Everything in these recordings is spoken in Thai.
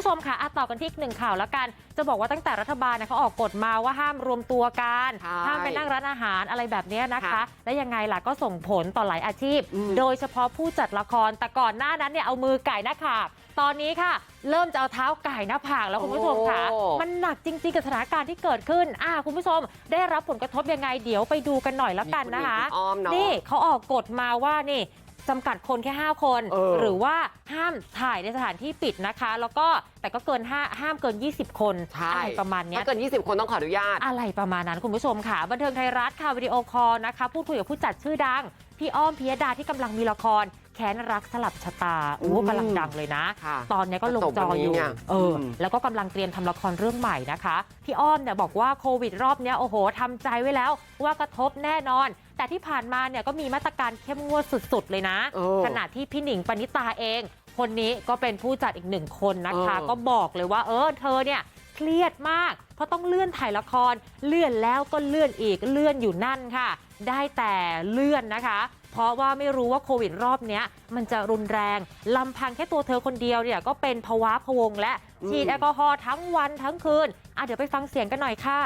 ผู้ชมค่ะอะต่อกันที่อีกหนึ่งข่าวแล้วกัน จะบอกว่าตั้งแต่รัฐบาลนะเขาออกกฎมาว่าห้ามรวมตัวกันใช่ห้ามไปนั่งร้านอาหารอะไรแบบเนี้ยนะคะค่ะและยังไงล่ะก็ส่งผลต่อหลายอาชีพอืมโดยเฉพาะผู้จัดละครแต่ก่อนหน้านั้นเนี่ยเอามือไก่หน้าผากตอนนี้ค่ะ เริ่มจะเอาเท้าไก่หน้าผากแล้วคุณผู้ชมค่ะโอ้มันหนักจริงๆกับสถานการณ์ที่เกิดขึ้นอะคุณผู้ชม ได้รับผลกระทบยังไงเดี๋ยวไปดูกันหน่อยแล้วกันนะคะณอ้อมเนาะนี่เขาออกกฎมาว่านี่ จำกัดคนแค่ 5 คนเออหรือว่าห้ามถ่ายในสถานที่ปิดนะคะ แล้วก็แต่ก็เกินห้าห้ามเกิน 20 คนใช่อะไรประมาณเนี้ถ้ายเกิน 20 คนต้องขออนุญาตอะไรประมาณนั้นคุณผู้ชมค่ะบันเทิงไทยรัฐค่ะวิดีโอคอลนะคะ พูดคุยกับผู้จัดชื่อดัง พี่อ้อมพิยดาที่กำลังมีละครแค้นรักสลับชะตาโอ้อืมกำลังดังเลยนะค่ะตอนนี้ก็ลงจออยู่จบวันนี้เนี่ยเอออมแล้วก็กำลังเตรียมทำละครเรื่องใหม่นะคะ พี่อ้อมเนี่ยบอกว่าโควิดรอบเนี้ยโอ้โหทำใจไว้แล้วว่ากระทบแน่นอน แต่ที่ผ่านมาเนี่ยก็มีมาตรการเข้มงวดสุดๆเลยนะเออขณะที่พี่หนิงปณิตาเอง คนนี้ก็เป็นผู้จัดอีกหนึ่งคนนะคะเออก็บอกเลยว่าเออเธอเนี่ย เครียดมาก เพราะต้องเลื่อนถ่ายละคร เลื่อนแล้วก็เลื่อนอีกเลื่อนอยู่นั่นค่ะ ได้แต่เลื่อนนะคะ เพราะว่าไม่รู้ว่าโควิดรอบเนี้ยมันจะรุนแรงลำพังแค่ตัวเธอคนเดียวเนี่ยก็เป็นภาวะพะวงและอืมฉีดแอลกอฮอล์ทั้งวันทั้งคืนอะเดี๋ยวไปฟังเสียงกันหน่อยค่ะ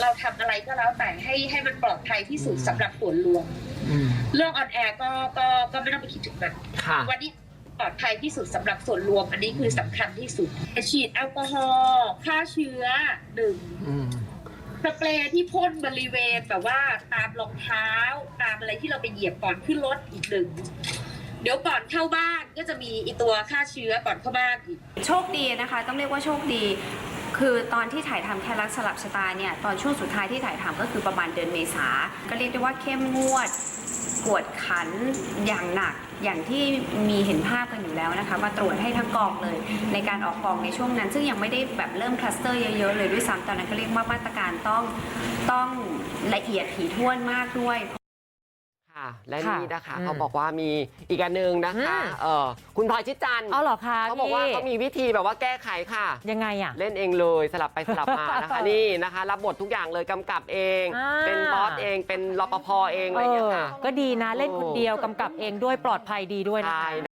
เราทำอะไรก็แล้วแต่ให้ให้มันปลอดภัยที่สุดสำหรับส่วนรวมเรื่องออนแอร์ก็ก็ก็ไม่ต้องไปคิดถึงมันค่ะ วันนี้ ปลอดภัยที่สุดสำหรับส่วนรวม อันนี้คือสำคัญที่สุดฉีดแอลกอฮอล์ฆ่าเชื้อหนึ่งสเปรย์ที่พ่นบริเวณแบบว่าตามรองเท้า ตามอะไรที่เราไปเหยียบก่อนขึ้นรถอีกหนึ่งเดี๋ยวก่อนเข้าบ้านก็จะมีอีตัวฆ่าเชื้อก่อนเข้าบ้านอีก โชคดีนะคะ ต้องเรียกว่าโชคดี คือตอนที่ถ่ายทำแค่รักสลับชะตาเนี่ยตอนช่วงสุดท้ายที่ถ่ายทำก็คือประมาณเดือนเมษา ก็เรียกได้ว่าเข้มงวดกวดขันอย่างหนักอย่างที่มีเห็นภาพกันอยู่แล้วนะคะ มาตรวจให้ทั้งกองเลย ในการออกกองในช่วงนั้น ซึ่งยังไม่ได้แบบเริ่มคลัสเตอร์เยอะๆเลยด้วยซ้ำตอนนั้นก็เรียกว่ามาตรการต้องต้องละเอียดถี่ถ้วนมากด้วย และค่ะนี่นะคะอืมเขาบอกว่ามีอีกอันหนึ่งนะคะอืมเออคุณพลอยชิดจันทร์เอาเหรอคะเขาบอกว่าพี่เขามีวิธีแบบว่าแก้ไขค่ะยังไงอะเล่นเองเลยสลับไปสลับมานะคะนี่นะคะ รับบททุกอย่างเลยกำกับเองอ่าเป็นบอสเองเป็นรปภเองอะไรอย่างเงี้ยค่ะก็ดีนะเล่นคนเดียวกำกับเองด้วยปลอดภัยดีด้วยนะคะใช่